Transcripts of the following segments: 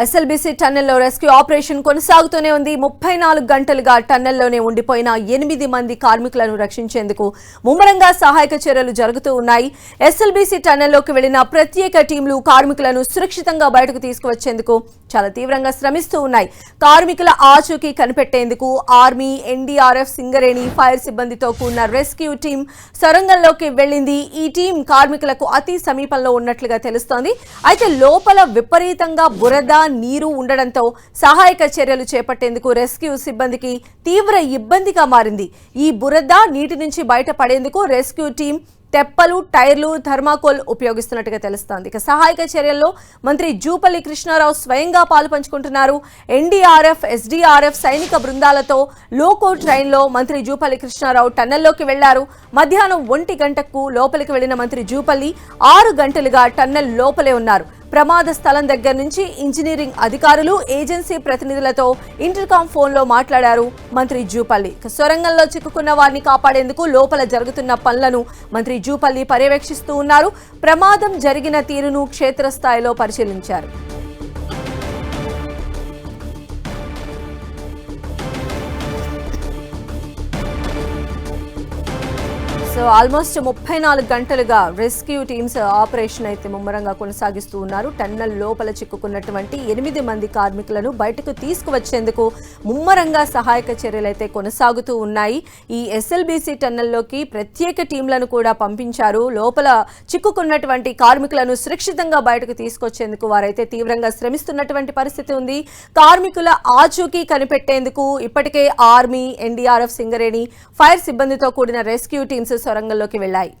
SLBC టన్నెల్లో rescue operation కొనసాగుతూనే ఉంది. ముప్పై నాలుగు గంటలుగా టన్నెల్లోనే ఉండిపోయిన ఎనిమిది మంది కార్మికులను రక్షించేందుకు ముమ్మరంగా సహాయక చర్యలు జరుగుతూ ఉన్నాయి. ఎస్ఎల్బీసీ టన్నెల్లోకి వెళ్ళిన ప్రత్యేక టీంలు కార్మికులను సురక్షితంగా బయటకు తీసుకువచ్చేందుకు చాలా తీవ్రంగా శ్రమిస్తూ ఉన్నాయి. కార్మికుల ఆచూకీ కనిపెట్టేందుకు ఆర్మీ ఎన్డీఆర్ఎఫ్ సింగరేణి ఫైర్ సిబ్బందితో కూడిన రెస్క్యూ టీం సొరంగంలోకి వెళ్ళింది. ఈ టీం కార్మికులకు అతి సమీపంలో ఉన్నట్లుగా తెలుస్తోంది. అయితే లోపల విపరీతంగా బురద నీరు ఉండడంతో సహాయక చర్యలు చేపట్టేందుకు రెస్క్యూ సిబ్బందికి తీవ్ర ఇబ్బందిగా మారింది. ఈ బురద నీటి నుంచి బయటపడేందుకు రెస్క్యూ టీం తెప్పలు టైర్లు థర్మాకోల్ ఉపయోగిస్తున్నట్టుగా తెలుస్తోంది. ఇక సహాయక చర్యల్లో మంత్రి జూపల్లి కృష్ణారావు స్వయంగా పాలు పంచుకుంటున్నారు. ఎన్డీఆర్ఎఫ్ ఎస్డీఆర్ఎఫ్ సైనిక బృందాలతో లోకో ట్రైన్లో మంత్రి జూపల్లి కృష్ణారావు టన్నెల్లోకి వెళ్ళారు. మధ్యాహ్నం ఒంటి గంటకు లోపలికి వెళ్ళిన మంత్రి జూపల్లి ఆరు గంటలుగా టన్నెల్ లోపలే ఉన్నారు. ప్రమాద స్థలం దగ్గర నుంచి ఇంజనీరింగ్ అధికారులు ఏజెన్సీ ప్రతినిధులతో ఇంటర్కామ్ ఫోన్లో మాట్లాడారు. మంత్రి జూపల్లి సొరంగంలో చిక్కుకున్న వారిని కాపాడేందుకు లోపల జరుగుతున్న పనులను మంత్రి జూపల్లి పర్యవేక్షిస్తూ ఉన్నారు. ప్రమాదం జరిగిన తీరును క్షేత్రస్థాయిలో పరిశీలించారు. సో ఆల్మోస్ట్ ముప్పై నాలుగు గంటలుగా రెస్క్యూ టీమ్స్ ఆపరేషన్ అయితే ముమ్మరంగా కొనసాగిస్తూ ఉన్నారు. టన్నల్ లోపల చిక్కుకున్నటువంటి ఎనిమిది మంది కార్మికులను బయటకు తీసుకువచ్చేందుకు ముమ్మరంగా సహాయక చర్యలు అయితే కొనసాగుతూ ఉన్నాయి. ఈ ఎస్ఎల్బీసీ టన్నల్లోకి ప్రత్యేక టీంలను కూడా పంపించారు. లోపల చిక్కుకున్నటువంటి కార్మికులను సురక్షితంగా బయటకు తీసుకొచ్చేందుకు వారైతే తీవ్రంగా శ్రమిస్తున్నటువంటి పరిస్థితి ఉంది. కార్మికుల ఆచూకీ కనిపెట్టేందుకు ఇప్పటికే ఆర్మీ ఎన్డీఆర్ఎఫ్ సింగరేణి ఫైర్ సిబ్బందితో కూడిన రెస్క్యూ టీమ్స్ సొరంగంలోకి వెళ్ళాయి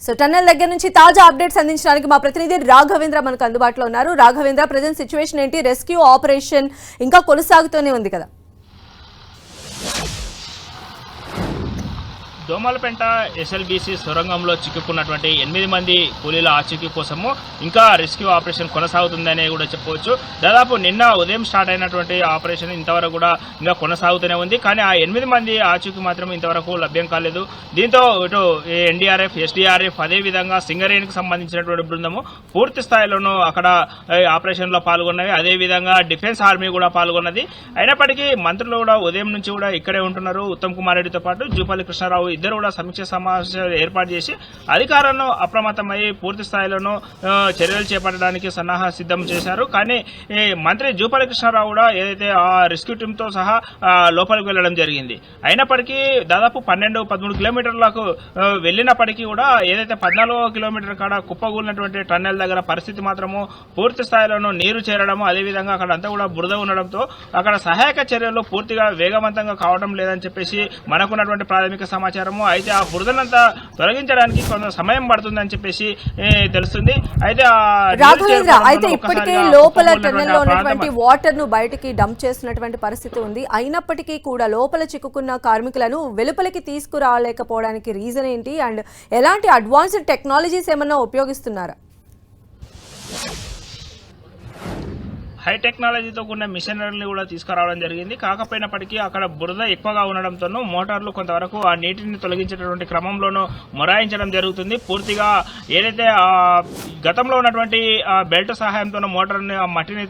సో టన్నెల్ దగ్గర నుంచి తాజా అప్డేట్స్ అందించడానికి మా ప్రతినిధి రాఘవేంద్ర మనకు అందుబాటులో ఉన్నారు. రాఘవేంద్ర ప్రజెంట్ సిచ్యువేషన్ ఏంటి? రెస్క్యూ ఆపరేషన్ ఇంకా కొనసాగుతూనే ఉంది కదా. దోమలపెంట ఎస్ఎల్బీసీ సొరంగంలో చిక్కుకున్నటువంటి ఎనిమిది మంది కూలీల ఆచూకీ కోసము ఇంకా రెస్క్యూ ఆపరేషన్ కొనసాగుతుందనే కూడా చెప్పవచ్చు. దాదాపు నిన్న ఉదయం స్టార్ట్ అయినటువంటి ఆపరేషన్ ఇంతవరకు కూడా ఇంకా కొనసాగుతూనే ఉంది. కానీ ఆ ఎనిమిది మంది ఆచూకీ మాత్రం ఇంతవరకు లభ్యం కాలేదు. దీంతో ఇటు ఎన్డీఆర్ఎఫ్ ఎస్డీఆర్ఎఫ్ అదేవిధంగా సింగరేణికి సంబంధించినటువంటి బృందము పూర్తి స్థాయిలోనూ అక్కడ ఆపరేషన్లో పాల్గొన్నవి. అదేవిధంగా డిఫెన్స్ ఆర్మీ కూడా పాల్గొన్నది. అయినప్పటికీ మంత్రులు కూడా ఉదయం నుంచి కూడా ఇక్కడే ఉంటున్నారు. ఉత్తమ్ కుమార్ రెడ్డితో పాటు జూపల్లి కృష్ణారావు ఇద్దరు కూడా సమీక్ష సమావేశాలు ఏర్పాటు చేసి అధికారులను అప్రమత్తమై పూర్తి స్థాయిలోనూ చర్యలు చేపట్టడానికి సన్నాహ సిద్ధం చేశారు. కానీ మంత్రి జూపల్లి కృష్ణారావు కూడా ఏదైతే ఆ రెస్క్యూ టీంతో సహా లోపలికి వెళ్ళడం జరిగింది. అయినప్పటికీ దాదాపు పన్నెండు పదమూడు కిలోమీటర్లకు వెళ్ళినప్పటికీ కూడా ఏదైతే పద్నాలుగో కిలోమీటర్ కాడ కుప్పగూలినటువంటి టన్నెల్ దగ్గర పరిస్థితి మాత్రము పూర్తి స్థాయిలోనూ నీరు చేరడము అదేవిధంగా అక్కడ అంతా కూడా బురద ఉండడంతో అక్కడ సహాయక చర్యలు పూర్తిగా వేగవంతంగా కావడం లేదని చెప్పేసి మనకున్నటువంటి ప్రాథమిక సమాచారం సమాచారము అయితే ఆ బురదనంతా తొలగించడానికి కొంత సమయం పడుతుందని చెప్పేసి ఏ, తెలుస్తుంది. అయితే రాఘవేంద్ర అయితే ఇప్పటికే లోపల టన్నెల్లో ఉన్నటువంటి వాటర్ను బయటికి డంప్ చేసినటువంటి పరిస్థితి ఉంది. అయినప్పటికీ కూడా లోపల చిక్కుకున్న కార్మికులను వెలుపలికి తీసుకురాలేకపోవడానికి రీజన్ ఏంటి? అండ్ ఎలాంటి అడ్వాన్స్డ్ టెక్నాలజీస్ ఏమన్నా ఉపయోగిస్తున్నారా? హై టెక్నాలజీతో కూడిన మిషనరీని కూడా తీసుకురావడం జరిగింది. కాకపోయినప్పటికీ అక్కడ బురద ఎక్కువగా ఉండడంతోనూ మోటార్లు కొంతవరకు ఆ నీటిని తొలగించేటటువంటి క్రమంలోనూ మొరాయించడం జరుగుతుంది. పూర్తిగా ఏదైతే గతంలో ఉన్నటువంటి బెల్ట్ సహాయంతో మోటార్ని ఆ మట్టిని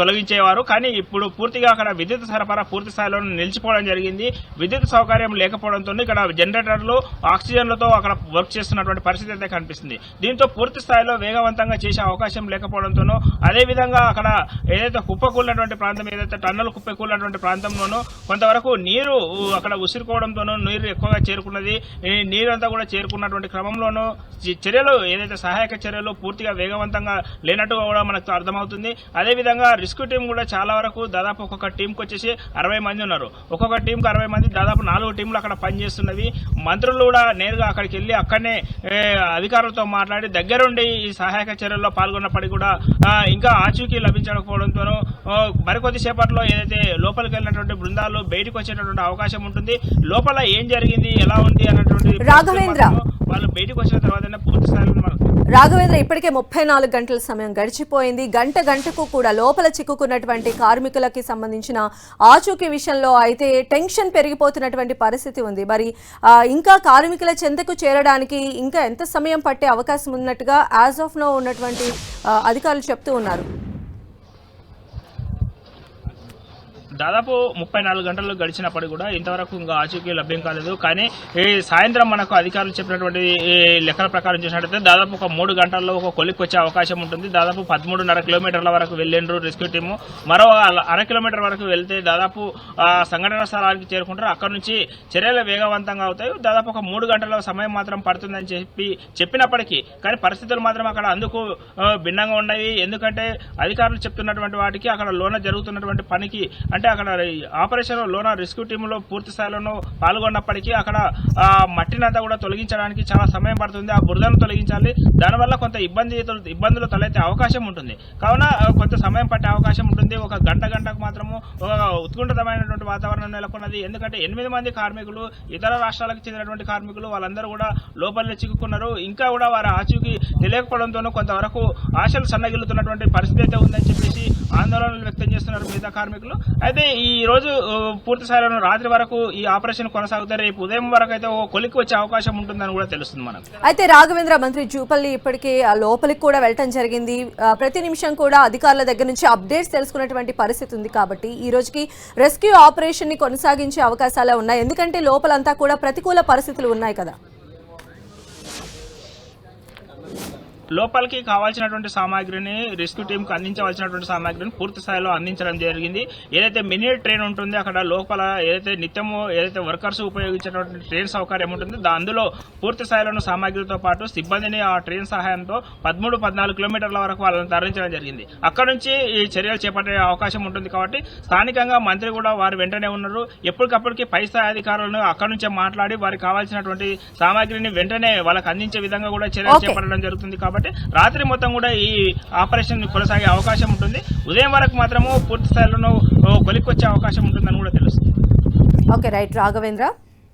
తొలగించేవారు. కానీ ఇప్పుడు పూర్తిగా అక్కడ విద్యుత్ సరఫరా పూర్తి స్థాయిలో నిలిచిపోవడం జరిగింది. విద్యుత్ సౌకర్యం లేకపోవడంతో ఇక్కడ జనరేటర్లు ఆక్సిజన్లతో అక్కడ వర్క్ చేస్తున్నటువంటి పరిస్థితి అయితే కనిపిస్తుంది. దీంతో పూర్తి స్థాయిలో వేగవంతంగా చేసే అవకాశం లేకపోవడంతోనూ అదేవిధంగా అక్కడ ఏదైతే కుప్పకూలినటువంటి ప్రాంతం ఏదైతే టన్నులు కుప్పకూలినటువంటి ప్రాంతంలోనూ కొంతవరకు నీరు అక్కడ ఉసిరుకోవడంతోనూ నీరు ఎక్కువగా చేరుకున్నది. నీరు అంతా కూడా చేరుకున్నటువంటి క్రమంలోనూ చర్యలు ఏదైతే సహాయక చర్యలు పూర్తిగా వేగవంతంగా లేనట్టుగా కూడా మనకు అర్థమవుతుంది. అదేవిధంగా రిస్క్ టీం కూడా చాలా వరకు దాదాపు ఒక్కొక్క టీంకి వచ్చేసి అరవై మంది ఉన్నారు. ఒక్కొక్క టీంకి అరవై మంది దాదాపు నాలుగు టీంలు అక్కడ పనిచేస్తున్నవి. మంత్రులు కూడా నేరుగా అక్కడికి వెళ్ళి అక్కడనే అధికారులతో మాట్లాడి దగ్గరుండి ఈ సహాయక చర్యల్లో పాల్గొన్నప్పటికీ కూడా ఇంకా ఆచూకీ లభించ ఆ, మరికొద్ది సేపట్లో ఏదైతే లోపలికి వెళ్ళినటువంటి బృందాలు బయటకు వచ్చేటటువంటి అవకాశం ఉంటుంది లోపల ఏం జరిగింది ఎలా ఉంది అన్నటువంటి రాఘవేంద్ర. వాళ్ళు బయటకు వచ్చిన తర్వాతనే పూర్తి స్థాయిలో మనకు రాఘవేంద్ర ఇప్పటికే ముప్పై నాలుగు గంటల సమయం గడిచిపోయింది. గంట గంటకు కూడా లోపల చిక్కుకున్నటువంటి కార్మికులకి సంబంధించిన ఆచూకీ విషయంలో అయితే టెన్షన్ పెరిగిపోతున్నటువంటి పరిస్థితి ఉంది. మరి ఇంకా కార్మికుల చెంతకు చేరడానికి ఇంకా ఎంత సమయం పట్టే అవకాశం ఉన్నట్టుగా యాజ్ ఆఫ్ నో ఉన్నటువంటి అధికారులు చెప్తూ ఉన్నారు. దాదాపు ముప్పై నాలుగు గంటలు గడిచినప్పటికీ కూడా ఇంతవరకు ఇంకా ఆచూకీ లభ్యం కాలేదు. కానీ ఈ సాయంత్రం మనకు అధికారులు చెప్పినటువంటి లెక్కల ప్రకారం చూసినట్టయితే దాదాపు ఒక మూడు గంటల్లో ఒక కొలిక్కి వచ్చే అవకాశం ఉంటుంది. దాదాపు పదమూడున్నర కిలోమీటర్ల వరకు వెళ్ళిండ్రు రెస్క్యూ టీము. మరో అర కిలోమీటర్ వరకు వెళ్తే దాదాపు సంఘటన స్థలానికి చేరుకుంటారు. అక్కడ నుంచి చర్యలు వేగవంతంగా అవుతాయి. దాదాపు ఒక మూడు గంటల సమయం మాత్రం పడుతుందని చెప్పి చెప్పినప్పటికీ కానీ పరిస్థితులు మాత్రం అక్కడ అందుకు భిన్నంగా ఉన్నాయి. ఎందుకంటే అధికారులు చెప్తున్నటువంటి వాటికి అక్కడ లోన జరుగుతున్నటువంటి పనికి అంటే అక్కడ ఆపరేషన్ లోన రెస్క్యూ టీంలో పూర్తి స్థాయిలోనూ పాల్గొన్నప్పటికీ అక్కడ ఆ మట్టినంతా కూడా తొలగించడానికి చాలా సమయం పడుతుంది ఆ బురదను తొలగించాలి. దానివల్ల కొంత ఇబ్బంది ఇబ్బందులు తలెత్తే అవకాశం ఉంటుంది. కావున కొంత సమయం పట్టే అవకాశం ఉంటుంది. ఒక గంట గంటకు మాత్రము ఒక ఉత్కంఠతమైనటువంటి వాతావరణం నెలకొన్నది. ఎందుకంటే ఎనిమిది మంది కార్మికులు ఇతర రాష్ట్రాలకు చెందినటువంటి కార్మికులు వాళ్ళందరూ కూడా లోపలనే చిక్కుకున్నారు. ఇంకా కూడా వారి ఆచూకీ తెలియకపోవడంతోనూ కొంతవరకు ఆశలు సన్నగిల్లుతున్నటువంటి పరిస్థితి అయితే ఉందని చెప్పేసి ఆందోళనలు వ్యక్తం చేస్తున్నారు మిగతా కార్మికులు. అయితే ఈ రోజు పూర్తి స్థాయిలో రాత్రి వరకు ఈ ఆపరేషన్ కొనసాగుతారు రేపు ఉదయం వరకు అయితే ఓ కొలికి వచ్చే అవకాశం ఉంటుందని కూడా తెలుస్తుంది మనకు. అయితే రాఘవేంద్ర మంత్రి జూపల్లి ఇప్పటికే ఆ లోపలికి కూడా వెళ్ళటం జరిగింది. ప్రతి నిమిషం కూడా అధికారుల దగ్గర నుంచి అప్డేట్స్ తెలుసుకున్నటువంటి పరిస్థితి ఉంది కాబట్టి ఈ రోజుకి రెస్క్యూ ఆపరేషన్ని కొనసాగించే అవకాశాలే ఉన్నాయి. ఎందుకంటే లోపలంతా కూడా ప్రతికూల పరిస్థితులు ఉన్నాయి కదా. లోపలికి కావాల్సినటువంటి సామాగ్రిని రెస్క్యూ టీంకి అందించవలసినటువంటి సామాగ్రిని పూర్తి స్థాయిలో అందించడం జరిగింది. ఏదైతే మినీ ట్రైన్ ఉంటుందో అక్కడ లోపల ఏదైతే నిత్యము ఏదైతే వర్కర్స్ ఉపయోగించేటువంటి ట్రైన్ సౌకర్యం ఉంటుందో అందులో పూర్తి స్థాయిలోని సామాగ్రితో పాటు సిబ్బందిని ఆ ట్రైన్ సహాయంతో పదమూడు పద్నాలుగు కిలోమీటర్ల వరకు వాళ్ళని తరలించడం జరిగింది. అక్కడ నుంచి ఈ చర్యలు చేపట్టే అవకాశం ఉంటుంది కాబట్టి స్థానికంగా మంత్రి కూడా వారు వెంటనే ఉన్నారు. ఎప్పటికప్పటికి పై స్థాయి అధికారులను అక్కడ నుంచే మాట్లాడి వారికి కావాల్సినటువంటి సామాగ్రిని వెంటనే వాళ్ళకి అందించే విధంగా కూడా చర్యలు. చేపట్టడం జరుగుతుంది కాబట్టి కాబట్టి రాత్రి మొత్తం కూడా ఈ ఆపరేషన్ కొనసాగే అవకాశం ఉంటుంది. ఉదయం వరకు మాత్రము పూర్తి స్థాయిలోనూ కొలిక్కొచ్చే అవకాశం ఉంటుందని కూడా తెలుస్తుంది. Okay right. రాఘవేంద్ర?